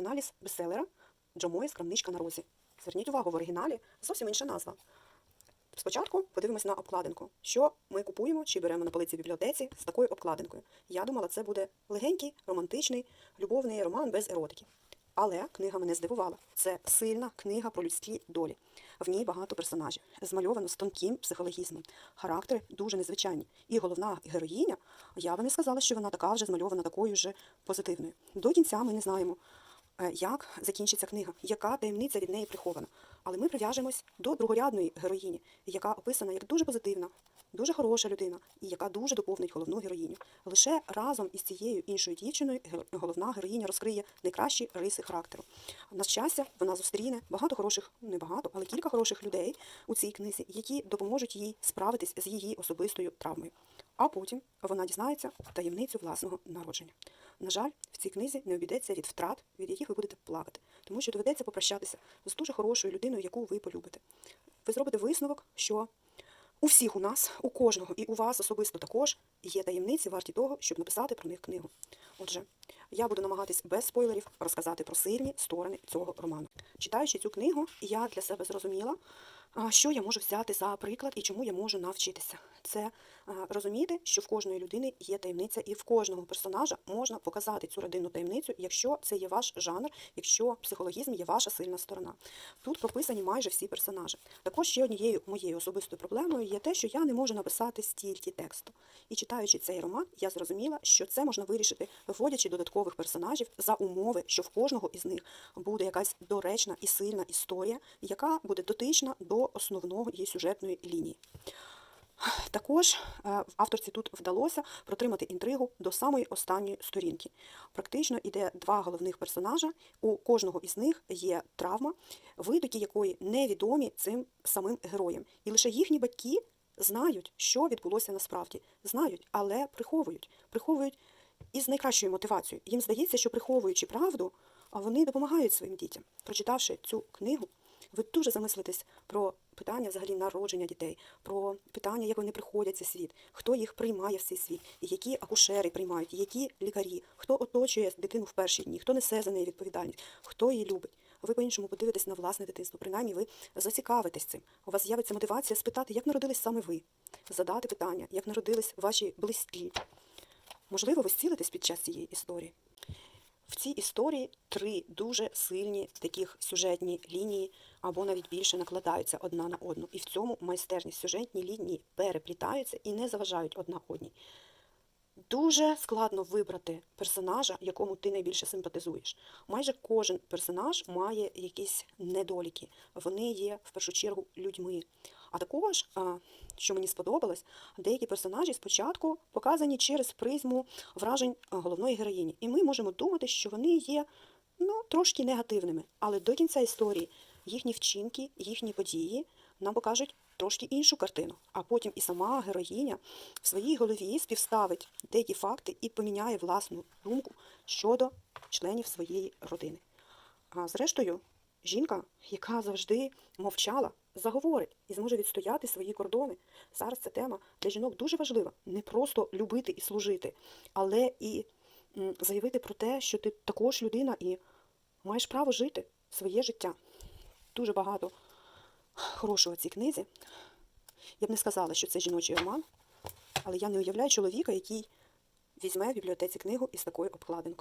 аналіз бестселера Джо Моїс «Крамничка на розі». Зверніть увагу, в оригіналі зовсім інша назва. Спочатку подивимось на обкладинку, що ми купуємо чи беремо на полиці в бібліотеці з такою обкладинкою. Я думала, це буде легенький, романтичний, любовний роман без еротики. Але книга мене здивувала. Це сильна книга про людські долі. В ній багато персонажів, змальовано з тонким психологізмом. Характери дуже незвичайні. І головна героїня, я би не сказала, що вона така вже змальована такою ж позитивною. До кінця ми не знаємо, як закінчиться книга, яка таємниця від неї прихована. Але ми прив'яжемось до другорядної героїні, яка описана як дуже позитивна, дуже хороша людина, і яка дуже доповнить головну героїню. Лише разом із цією іншою дівчиною головна героїня розкриє найкращі риси характеру. На щастя, вона зустріне багато хороших, не багато, але кілька хороших людей у цій книзі, які допоможуть їй справитись з її особистою травмою. А потім вона дізнається таємницю власного народження. На жаль, в цій книзі не обійдеться від втрат, від яких ви будете плакати, тому що доведеться попрощатися з дуже хорошою людиною, яку ви полюбите. Ви зробите висновок, що у всіх у нас, у кожного і у вас особисто також є таємниці, варті того, щоб написати про них книгу. Отже, я буду намагатись без спойлерів розказати про сильні сторони цього роману. Читаючи цю книгу, я для себе зрозуміла, що я можу взяти за приклад і чому я можу навчитися. Це розуміти, що в кожної людини є таємниця, і в кожного персонажа можна показати цю родинну таємницю, якщо це є ваш жанр, якщо психологізм є ваша сильна сторона. Тут прописані майже всі персонажі. Також ще однією моєю особистою проблемою є те, що я не можу написати стільки тексту. І читаючи цей роман, я зрозуміла, що це можна вирішити, виводячи додаткових персонажів за умови, що в кожного із них буде якась доречна і сильна історія, яка буде дотична до основної сюжетної лінії. Також е, авторці тут вдалося протримати інтригу до самої останньої сторінки. Практично іде два головних персонажа. У кожного із них є травма, витоки якої невідомі цим самим героям. І лише їхні батьки знають, що відбулося насправді. Знають, але приховують. Приховують із найкращою мотивацією. Їм здається, що приховуючи правду, вони допомагають своїм дітям. Прочитавши цю книгу, ви дуже замислитесь про питання взагалі народження дітей, про питання, як вони приходять в цей світ, хто їх приймає в цей світ, які акушери приймають, які лікарі, хто оточує дитину в перші дні, хто несе за неї відповідальність, хто її любить. Ви по-іншому подивитесь на власне дитинство. Принаймні, ви зацікавитесь цим. У вас з'явиться мотивація спитати, як народились саме ви, задати питання, як народились ваші близькі. Можливо, ви зцілитесь під час цієї історії. В цій історії три дуже сильні таких сюжетні лінії або навіть більше накладаються одна на одну. І в цьому майстерність сюжетні лінії переплітаються і не заважають одна одній. Дуже складно вибрати персонажа, якому ти найбільше симпатизуєш. Майже кожен персонаж має якісь недоліки. Вони є в першу чергу людьми. А також, що мені сподобалось, деякі персонажі спочатку показані через призму вражень головної героїні. І ми можемо думати, що вони є ну, трошки негативними. Але до кінця історії їхні вчинки, їхні події нам покажуть трошки іншу картину. А потім і сама героїня в своїй голові співставить деякі факти і поміняє власну думку щодо членів своєї родини. А зрештою, жінка, яка завжди мовчала, заговорить і зможе відстояти свої кордони. Зараз ця тема для жінок дуже важлива. Не просто любити і служити, але і заявити про те, що ти також людина і маєш право жити своє життя. Дуже багато хорошого в цій книзі. Я б не сказала, що це жіночий роман, але я не уявляю чоловіка, який візьме в бібліотеці книгу із такою обкладинкою.